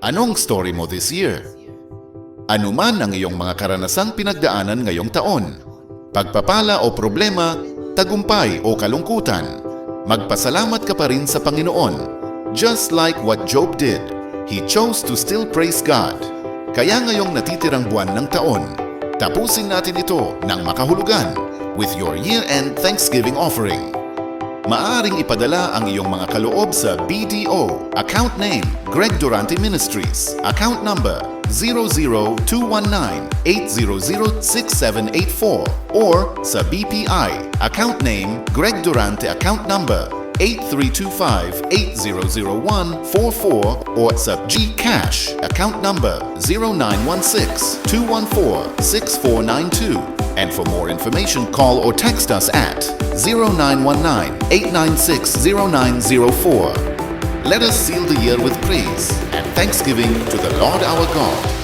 Anong story mo this year? Ano man ang iyong mga karanasang pinagdaanan ngayong taon? Pagpapala o problema, tagumpay o kalungkutan, magpasalamat ka pa rin sa Panginoon. Just like what Job did, he chose to still praise God. Kaya ngayong natitirang buwan ng taon, tapusin natin ito ng makahulugan with your year-end Thanksgiving offering. Maaring ipadala ang iyong mga kaloob sa BDO, account name Greg Durante Ministries, account number 00219-800-6784 or sa BPI, account name Greg Durante. Account number 8325-800144 or sa GCash, account number 0916-214-6492. And for more information, call or text us at 0919-896-0904. Let us seal the year with praise and thanksgiving to the Lord our God.